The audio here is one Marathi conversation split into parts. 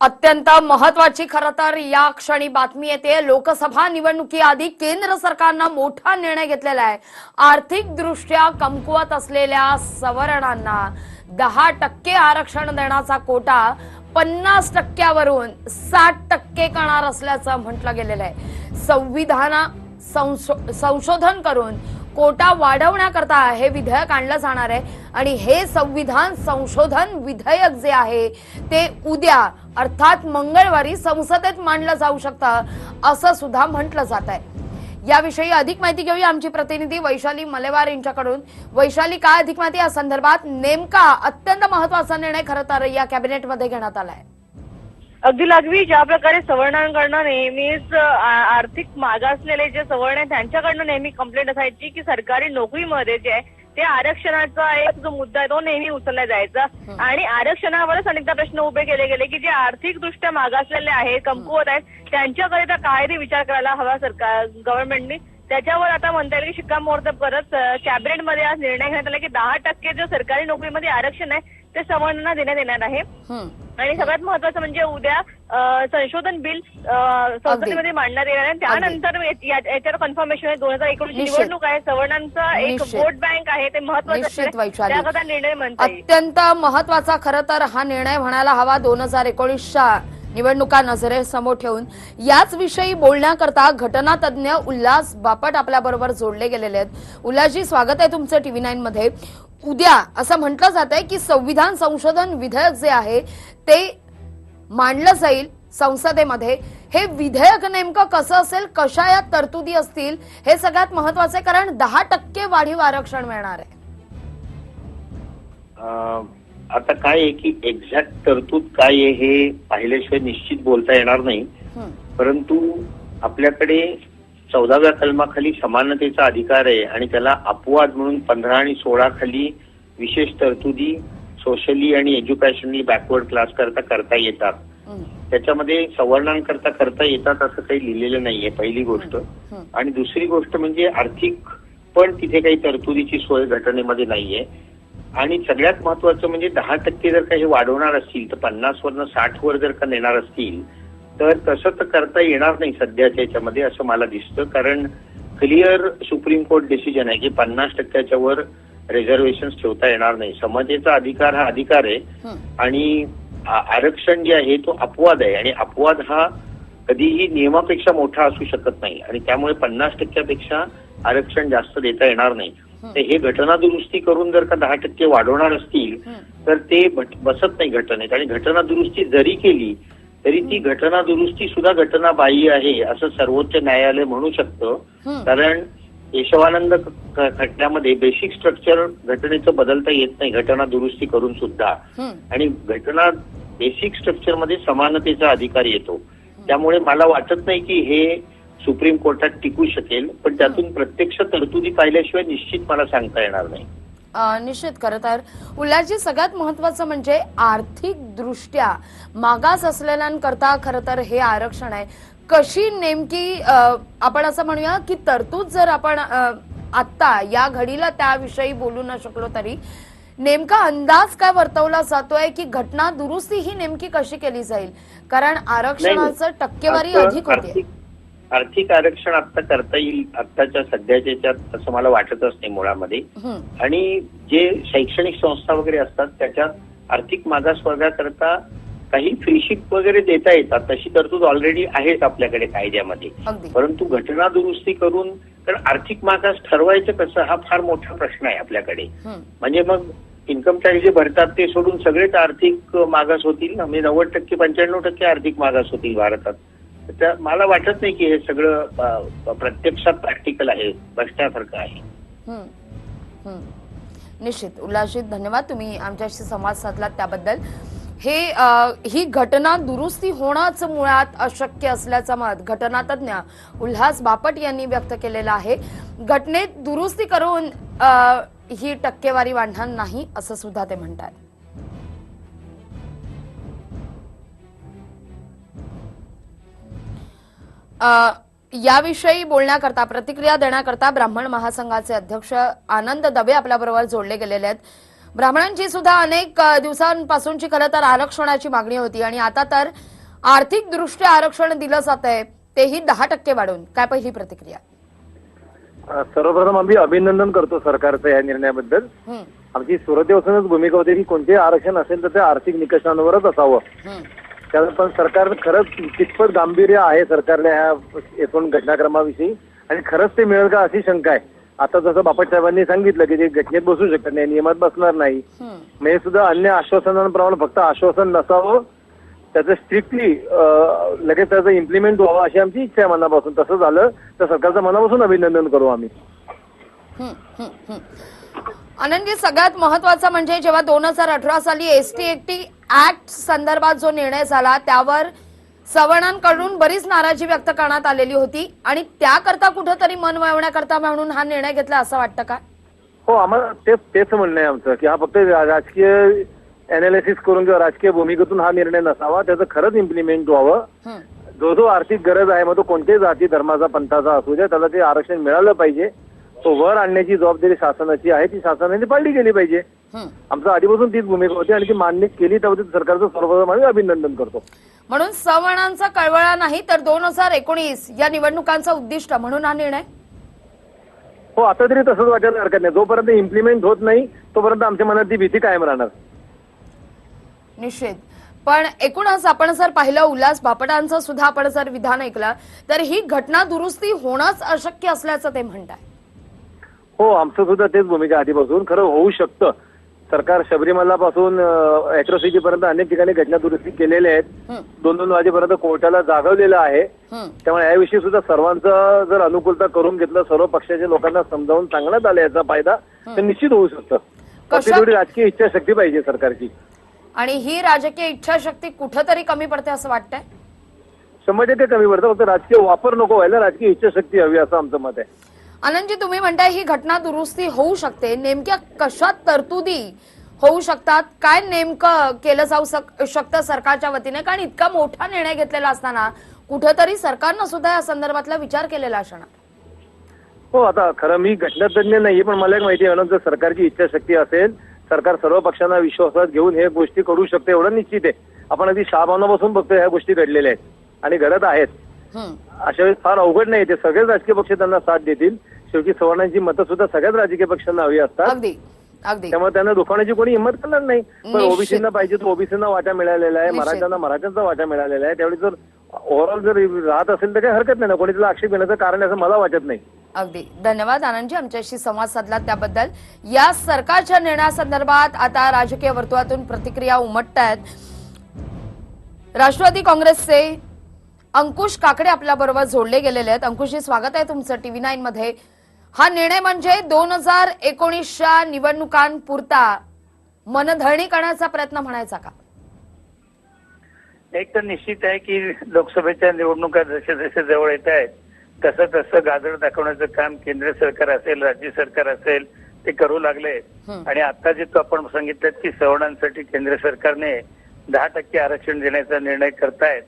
अत्यंत महत्वाची खरं तर या क्षणी बातमी येते. लोकसभा निवडणुकीआधी केंद्र सरकारनं मोठा निर्णय घेतलेला आहे. आर्थिक दृष्ट्या कमकुवत असलेल्या सवर्णांना दहा टक्के आरक्षण देण्याचा कोटा पन्नास टक्क्यावरून साठ टक्के करणार असल्याचं म्हटलं गेलेलं आहे. संविधाना संशो- संशोधन करून कोटा वाढवण्याकरता हे विधेयक आणलं जाणार आहे. आणि हे संविधान संशोधन विधेयक जे आहे ते उद्या अर्थात मंगळवारी संसदेत मांडलं जाऊ शकतं असं सुद्धा म्हटलं जात आहे. याविषयी अधिक माहिती घेऊया आमची प्रतिनिधी वैशाली मलेवार यांच्याकडून. वैशाली काय अधिक माहिती? या संदर्भात नेमका अत्यंत महत्त्वाचा निर्णय खरं तर या कॅबिनेटमध्ये घेण्यात आलाय. अगदी लागवी ज्या प्रकारे सवर्णांकडनं नेहमीच आर्थिक मागासलेले जे सवर्ण आहेत त्यांच्याकडनं नेहमी कंप्लेंट असायची की सरकारी नोकरीमध्ये जे आहे ते आरक्षणाचा एक जो मुद्दा आहे तो नेहमी उचलला जायचा. आणि आरक्षणावरच अनेकदा प्रश्न उभे केले गेले की जे आर्थिक दृष्ट्या मागासलेले आहेत कमकुवत आहेत त्यांच्याकरिता कायदे विचार करायला हवा सरकार गव्हर्नमेंटनी त्याच्यावर आता म्हणता येईल की शिक्कामोर्तब करत कॅबिनेटमध्ये आज निर्णय घेण्यात आला की दहा टक्के जे सरकारी नोकरीमध्ये आरक्षण आहे ते सवर्णांना देण्यात येणार आहे. आणि सगळ्यात महत्वाचं म्हणजे उद्या संशोधन बिल संसदेमध्ये मांडण्यात येणार आहे. त्यानंतर याच्यावर कन्फर्मेशन आहे. दोन हजार एकोणीसची निश्चित. निवडणूक आहे. सवर्णांचा एक. वोट बँक आहे. ते महत्वाचं निर्णय म्हणता येईल. अत्यंत महत्त्वाचा खरं तर हा निर्णय म्हणायला हवा. दोन हजार एकोणीसच्या निवडणुका नजरेसमोर ठेवून. याच विषयी बोलण्याकरता घटनातज्ञ उल्हास बापट आपल्या बरोबर जोडले गेलेले आहेत. उल्हासजी स्वागत आहे तुमचं टीव्ही नाईन मध्ये उद्या असं म्हटलं जात आहे की संविधान संशोधन विधेयक जे आहे ते मांडलं जाईल संसदेमध्ये. हे विधेयक नेमकं कसं असेल कशा यात तरतुदी असतील हे सगळ्यात महत्वाचं आहे कारण दहा टक्के वाढीव आरक्षण मिळणार आहे. आता काय आहे की एक्झॅक्ट तरतूद काय आहे हे पाहिल्याशिवाय निश्चित बोलता येणार नाही. परंतु आपल्याकडे चौदाव्या कलमाखाली समानतेचा अधिकार आहे आणि त्याला अपवाद म्हणून पंधरा आणि सोळा खाली विशेष तरतुदी सोशली आणि एज्युकेशनली बॅकवर्ड क्लास करता करता येतात. त्याच्यामध्ये सवर्णांकरता करता येतात असं काही लिहिलेलं नाहीये पहिली गोष्ट. आणि दुसरी गोष्ट म्हणजे आर्थिक पण तिथे काही तरतुदीची सोय घटनेमध्ये नाहीये आणि सगळ्यात महत्वाचं म्हणजे दहा टक्के जर काही वाढवणार असतील तर पन्नास वरनं साठ वर जर का नेणार असतील तर तसं तर करता येणार नाही सध्याच्या याच्यामध्ये असं मला दिसतं. कारण क्लिअर सुप्रीम कोर्ट डिसिजन आहे की पन्नास टक्क्याच्या वर रिझर्वेशन ठेवता येणार नाही. समतेचा अधिकार हा अधिकार आहे. आणि आरक्षण जे आहे तो अपवाद आहे. आणि अपवाद हा कधीही नियमापेक्षा मोठा असू शकत नाही. आणि त्यामुळे पन्नास टक्क्यापेक्षा आरक्षण जास्त देता येणार नाही. तर हे घटना दुरुस्ती करून जर का दहा टक्के वाढवणार असतील. तर ते बसत नाही घटनेत. आणि घटना दुरुस्ती जरी केली तरी ती घटना दुरुस्ती सुद्धा घटना बाह्य आहे असं सर्वोच्च न्यायालय म्हणू शकतं. कारण केशवानंद खटल्यामध्ये बेसिक स्ट्रक्चर घटनेचं बदलता येत नाही घटना दुरुस्ती करून सुद्धा. आणि घटना बेसिक स्ट्रक्चरमध्ये समानतेचा अधिकार येतो. त्यामुळे मला वाटत नाही की हे सुप्रीम कोर्टात टिकू शकेल पण त्यातून प्रत्यक्ष तरतुदी पाहिल्याशिवाय निश्चित मला सांगता येणार नाही. निश्चित खरं तर उल्हासजी सगळ्यात महत्वाचं म्हणजे आर्थिक दृष्ट्या मागास असलेल्यांकरता खरं तर हे आरक्षण आहे. कशी नेमकी आपण असं म्हणूया की तरतूद जर आपण आत्ता या घडीला त्याविषयी बोलू न शकलो तरी नेमका अंदाज काय वर्तवला जातोय की घटना दुरुस्ती ही नेमकी कशी केली जाईल? कारण आरक्षणाचं टक्केवारी अधिक होते. आर्थिक आरक्षण आता करता येईल आत्ताच्या सध्याच्या याच्यात असं मला वाटतच नाही मुळामध्ये. आणि जे शैक्षणिक संस्था वगैरे असतात त्याच्यात आर्थिक मागास वर्गाकरता काही फ्रीशिप वगैरे देता येतात. तशी तरतूद ऑलरेडी आहेच आपल्याकडे कायद्यामध्ये. परंतु घटना दुरुस्ती करून कारण आर्थिक मागास ठरवायचं कसं हा फार मोठा प्रश्न आहे आपल्याकडे. म्हणजे मग इन्कम टॅक्स जे भरतात ते सोडून सगळेच आर्थिक मागास होतील. ना म्हणजे नव्वद टक्के पंच्याण्णव टक्के आर्थिक मागास होतील भारतात. तर मला वाटत नाही की हे सगळं प्रत्यक्षात प्रॅक्टिकल आहे बसण्यासारखं आहे. निश्चित. उल्हासजी धन्यवाद. तुम्ही आमच्याशी संवाद साधलात त्याबद्दल. हे ही घटना दुरुस्ती होणंच मुळात अशक्य असल्याचं मत घटनातज्ञ उल्हास बापट यांनी व्यक्त केलेलं आहे. घटनेत दुरुस्ती करून अ, ही टक्केवारी वाढणार नाही असं सुद्धा ते म्हणतात याविषयी बोलण्याकरता प्रतिक्रिया देण्याकरता ब्राह्मण महासंघाचे अध्यक्ष आनंद दबे आपल्याबरोबर जोडले गेलेले आहेत. ब्राह्मणांची सुद्धा अनेक दिवसांपासूनची खरं तर आरक्षणाची मागणी होती आणि आता तर आर्थिक दृष्ट्या आरक्षण दिलं जात आहे तेही दहा टक्के वाढून. काय पहिली प्रतिक्रिया? सर्वप्रथम आम्ही अभिनंदन करतो सरकारचं या निर्णयाबद्दल. आमची सुरुवातीपासूनच भूमिका होती की कोणतेही आरक्षण असेल तर ते आर्थिक निकषांवरच असावं. त्याला पण सरकार खरंच कितपत गांभीर्य आहे सरकारने ह्या एकूण घटनाक्रमाविषयी. आणि खरंच ते मिळेल का अशी शंका आहे. आता जसं बापट साहेबांनी सांगितलं की ते घटनेत बसू शकत नाही नियमात बसणार नाही. मग हे सुद्धा अन्य आश्वासनांप्रमाणे फक्त आश्वासन नसावं. त्याचं स्ट्रिक्टली लगेच त्याचं इम्प्लिमेंट व्हावं अशी आमची इच्छा आहे मनापासून. तसं झालं तर सरकारचं मनापासून अभिनंदन करू आम्ही. आनंदजी सगळ्यात महत्वाचं म्हणजे जेव्हा दोन हजार अठरा साली एसटी एकटी ऍक्ट संदर्भात जो निर्णय झाला त्यावर सवर्णांकडून बरीच नाराजी व्यक्त करण्यात आलेली होती आणि त्याकरता कुठंतरी मन वळवण्याकरता म्हणून हा निर्णय घेतला असं वाटतं का? हो आम्हाला तेच तेच म्हणणं आहे आमचं की हा फक्त राजकीय अनालिसिस करून किंवा राजकीय भूमिकेतून हा निर्णय नसावा त्याचं खरंच इम्प्लिमेंट व्हावं. जो जो आर्थिक गरज आहे मग तो कोणत्याही जाती धर्माचा पंथाचा असू द्या त्याला ते आरक्षण मिळालं पाहिजे. तो वर आणण्याची जबाबदारी शासनाची आहे ती शासनाने पाळली गेली पाहिजे. आमचं आधीपासून तीच भूमिका होती आणि ती मान्य केली त्याबद्दल सरकारचं सर्वप्रथम आम्ही अभिनंदन करतो. म्हणून सवर्णांचा कळवळा नाही तर दोन हजार एकोणीस या निवडणुकांचं उद्दिष्ट म्हणून हा निर्णय? हो आता तरी तसंच वाटायला हरकत नाही. जोपर्यंत इम्प्लिमेंट होत नाही तोपर्यंत आमच्या मनात ती भीती कायम राहणार. निश्चित. पण एकूणच आपण जर पाहिलं उल्हास बापटांचं सुद्धा आपण जर विधान ऐकलं तर ही घटना दुरुस्ती होणंच अशक्य असल्याचं ते म्हणतात हो आमचं सुद्धा तेच भूमिका आधीपासून. खरं होऊ शकतं. सरकार शबरीमलापासून अॅट्रॉसिटी पर्यंत अनेक ठिकाणी घटना दुरुस्ती केलेल्या आहेत. दोन दोन वाजेपर्यंत कोर्टाला जागवलेलं आहे. त्यामुळे याविषयी सुद्धा सर्वांचं जर अनुकूलता करून घेतलं सर्व पक्षाच्या लोकांना समजावून सांगण्यात आलं याचा फायदा तर निश्चित होऊ शकतं. तेवढी राजकीय इच्छाशक्ती पाहिजे सरकारची. आणि ही राजकीय इच्छाशक्ती कुठंतरी कमी पडते असं वाटतंय? शंभर टक्के कमी पडतं. फक्त राजकीय वापर नको व्हायला राजकीय इच्छाशक्ती हवी असं आमचं मत आहे. आनंदजी तुम्ही म्हणताय ही घटना दुरुस्ती होऊ शकते. नेमक्या कशात तरतुदी होऊ शकतात? काय नेमकं केलं जाऊ शकतं सरकारच्या वतीने? कारण इतका मोठा निर्णय घेतलेला असताना कुठंतरी सरकारनं सुद्धा या संदर्भातला विचार केलेला असणार. हो आता खरं मी घटनातज्ञ नाहीये पण मला एक माहिती आहे मॅडम, जर सरकारची इच्छाशक्ती असेल सरकार सर्व पक्षांना विश्वासात घेऊन हे गोष्टी करू शकते एवढं निश्चित आहे. आपण अगदी शहाभावनापासून बघतो ह्या गोष्टी घडलेल्या आहेत. आणि घडत आहेत. अशा वेळेस फार अवघड नाही ते सगळेच राजकीय पक्ष त्यांना साथ देतील. शेवटी सवर्णांची मतं सुद्धा सगळ्याच राजकीय पक्षांना हवी असतात. त्यामुळे त्यांना दुखावण्याची कोणी हिंमत करणार नाही. पण. ओबीसीना पाहिजे तर ओबीसीना वाटा मिळालेला आहे. मराठ्यांना मराठ्यांचा वाटा मिळालेला आहे. त्यावेळी जर ओव्हरऑल जर राहत असेल तर काही हरकत नाही ना. कोणी त्याला आक्षेप घेण्याचं कारण असं मला वाटत नाही. अगदी. धन्यवाद आनंदजी आमच्याशी संवाद साधला त्याबद्दल. या सरकारच्या निर्णयासंदर्भात आता राजकीय वर्तुळातून प्रतिक्रिया उमटत आहेत राष्ट्रवादी काँग्रेसचे अंकुश काकडे आपल्या बरोबर जोडले गेलेले आहेत. अंकुशजी स्वागत आहे तुमचं टीव्ही नाईन मध्ये. हा निर्णय म्हणजे दोन हजार एकोणीसच्या निवडणुकांपुरता मनधरणी करण्याचा प्रयत्न म्हणायचा का? एक तर निश्चित आहे की लोकसभेच्या निवडणुका जसे जसे जवळ येत आहेत तसं तसं गाजर दाखवण्याचं काम केंद्र सरकार असेल राज्य सरकार असेल ते करू लागले. आणि आता जे तो आपण सांगितलं की सवर्णांसाठी केंद्र सरकारने दहा टक्के आरक्षण देण्याचा निर्णय करतायत.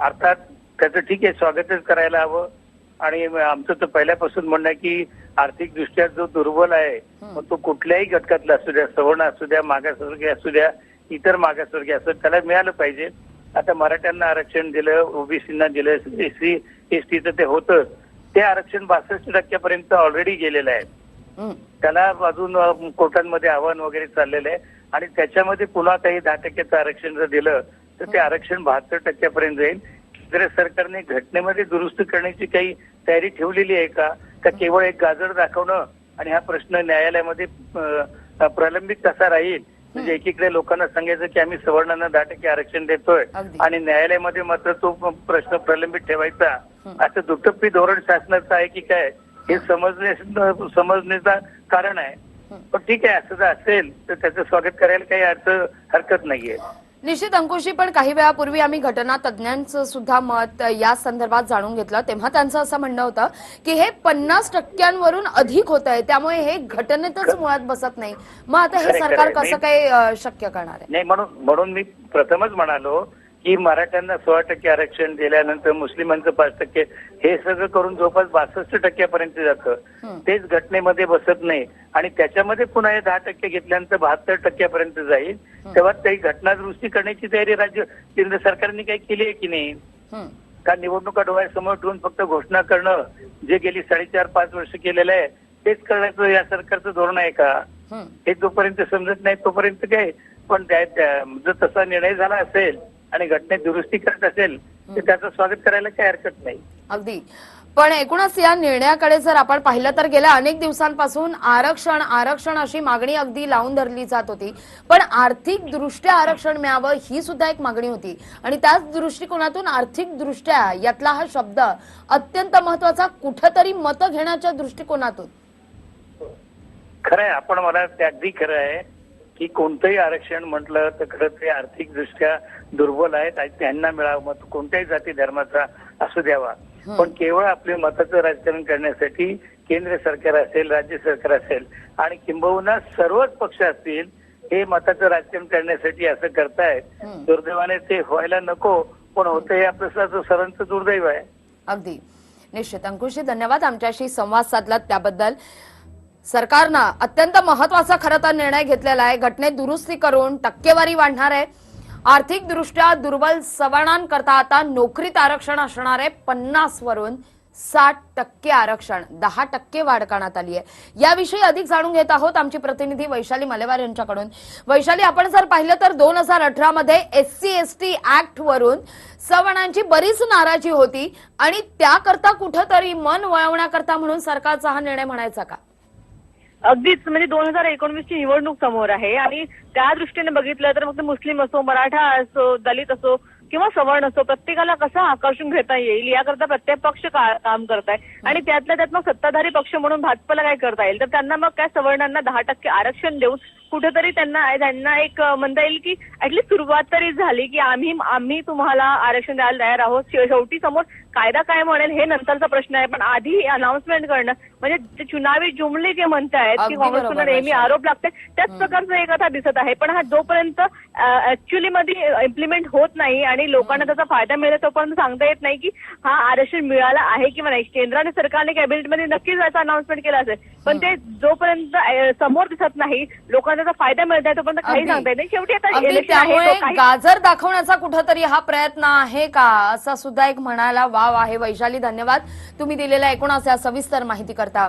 अर्थात त्याचं ठीक आहे स्वागतच करायला हवं. आणि आमचं तर पहिल्यापासून म्हणणं आहे की आर्थिक दृष्ट्या जो दुर्बल आहे. मग तो कुठल्याही घटकातला असू द्या सवर्ण असू द्या मागासवर्गीय असू द्या इतर मागासवर्गीय असू त्याला मिळालं पाहिजे. आता मराठ्यांना आरक्षण दिलं ओबीसीना दिलं एससी एसटीचं ते होतं ते आरक्षण बासष्ट टक्क्यापर्यंत ऑलरेडी गेलेलं आहे. त्याला अजून कोर्टांमध्ये आव्हान वगैरे चाललेलं आहे. आणि त्याच्यामध्ये पुन्हा काही दहा टक्क्याचं आरक्षण जर दिलं तर ते आरक्षण बहात्तर टक्क्यापर्यंत जाईल. केंद्र सरकारने घटनेमध्ये दुरुस्त करण्याची काही तयारी ठेवलेली आहे का का केवळ एक गाजर दाखवणं आणि हा प्रश्न न्यायालयामध्ये प्रलंबित कसा राहील म्हणजे एकीकडे लोकांना सांगायचं की आम्ही सवर्णांना दहा टक्के आरक्षण देतोय. आणि न्यायालयामध्ये मात्र तो प्रश्न प्रलंबित ठेवायचा. असं दुटप्पी धोरण शासनाचं आहे की काय हे समजणे समजण्याचं कारण आहे. पण ठीक आहे असं जर असेल तर त्याचं स्वागत करायला काही अर्थ हरकत नाहीये निश्चित अंकुशी पण काही वेळापूर्वी आम्ही घटना तज्ज्ञांचं सुद्धा मत या संदर्भात जाणून घेतलं. तेव्हा त्यांचं असं म्हणणं होतं की हे पन्नास टक्क्यांवरून अधिक होत आहे. त्यामुळे हे घटनेतच मुळात बसत नाही. मग आता हे सरकार. कसं अं, शक्य करणार आहे? नाही म्हणून म्हणून मी प्रथमच म्हणालो की मराठ्यांना सोळा टक्के आरक्षण दिल्यानंतर मुस्लिमांचं पाच टक्के हे सगळं करून जवळपास बासष्ट टक्क्यापर्यंत जातं. तेच घटनेमध्ये बसत नाही. आणि त्याच्यामध्ये पुन्हा हे दहा टक्के घेतल्यानंतर बहात्तर टक्क्यापर्यंत जाईल. तेव्हा काही घटना दुरुस्ती करण्याची तयारी राज्य केंद्र सरकारने काही केली आहे की नाही. का निवडणुका डोळ्यासमोर ठेवून फक्त घोषणा करणं जे गेली साडेचार पाच वर्ष केलेलं आहे तेच करण्याचं या सरकारचं धोरण आहे का? हं. जोपर्यंत समजत नाही तोपर्यंत काय? पण जर तसा निर्णय झाला असेल आणि घटनेत दुरुस्ती करत असेल तर त्याचं स्वागत करायला काही हरकत नाही. अगदी. पण एकूणच या निर्णयाकडे जर आपण पाहिलं तर गेल्या अनेक दिवसांपासून आरक्षण आरक्षण अशी मागणी अगदी लावून धरली जात होती. पण आर्थिक दृष्ट्या आरक्षण मिळावं ही सुद्धा एक मागणी होती. आणि त्याच दृष्टिकोनातून आर्थिक दृष्ट्या यातला हा शब्द अत्यंत महत्त्वाचा कुठंतरी मतं घेण्याच्या दृष्टिकोनातून. खरं आहे आपण मला ते अगदी खरं आहे की कोणतंही आरक्षण म्हटलं तर खरं ते आर्थिक दृष्ट्या दुर्बल आहेत आणि त्यांना मिळावं. मत कोणत्याही जाती धर्माचा असू द्यावा. पण केवळ आपले मताचं राजकारण करण्यासाठी केंद्र सरकार असेल राज्य सरकार असेल आणि किंबहुना सर्वच पक्ष असतील हे मताचं राजकारण करण्यासाठी असं करतायत. दुर्दैवाने ते व्हायला नको पण होतं हे आपलं सर्वांचं दुर्दैव आहे. अगदी. निश्चित. अंकुशी धन्यवाद आमच्याशी संवाद साधलात त्याबद्दल. सरकारनं अत्यंत महत्त्वाचा खरं तर निर्णय घेतलेला आहे. घटनेत दुरुस्ती करून टक्केवारी वाढणार आहे. आर्थिकदृष्ट्या दुर्बल सवर्णांकरता आता नोकरीत आरक्षण असणार आहे. पन्नास वरून साठ टक्के आरक्षण दहा टक्के वाढ करण्यात आली आहे. याविषयी अधिक जाणून घेत आहोत आमची प्रतिनिधी वैशाली मलेवार यांच्याकडून. वैशाली आपण जर पाहिलं तर दोन हजार अठरा मध्ये S C S T act वरून सवर्णांची बरीच नाराजी होती आणि त्याकरता कुठंतरी मन वळवण्याकरता म्हणून सरकारचा हा निर्णय म्हणायचा का? अगदीच म्हणजे दोन हजार एकोणवीसची निवडणूक समोर आहे आणि त्या दृष्टीने बघितलं तर फक्त मुस्लिम असो मराठा असो दलित असो किंवा सवर्ण असो प्रत्येकाला कसं आकर्षून घेता येईल याकरता प्रत्येक पक्ष का- काम करत आहे आणि त्यातल्या त्यात मग सत्ताधारी पक्ष म्हणून भाजपला काय करता येईल? तर त्यांना मग काय सवर्णांना दहा टक्के आरक्षण देऊन कुठेतरी त्यांना त्यांना एक म्हणता येईल की ऍटलीस्ट सुरुवात तरी झाली की आम्ही आम्ही तुम्हाला आरक्षण द्यायला तयार आहोत. शेवटी समोर कायदा काय म्हणेल हे नंतरचा प्रश्न आहे. पण आधी अनाउन्समेंट करणं म्हणजे चुनावी जुमले जे म्हणतायत की काँग्रेसकडून नेहमी. आरोप लागते त्याच प्रकारचं एक आता दिसत आहे. पण हा जोपर्यंत ऍक्च्युअली मध्ये इम्प्लिमेंट होत नाही आणि लोकांना त्याचा फायदा मिळेल तोपर्यंत सांगता येत नाही की हा आरक्षण मिळाला आहे किंवा नाही. केंद्राने सरकारने कॅबिनेटमध्ये नक्कीच याचा अनाउन्समेंट केला असेल. पण ते जोपर्यंत समोर दिसत नाही लोकांना त्याचा फायदा मिळत नाही तोपर्यंत काही. सांगता येत नाही. शेवटी आता आहे गाजर दाखवण्याचा कुठंतरी हा प्रयत्न आहे का? असा सुद्धा एक म्हणायला वाव आहे. वैशाली धन्यवाद. तुम्ही दिलेल्या एकूण असा सविस्तर माहिती करता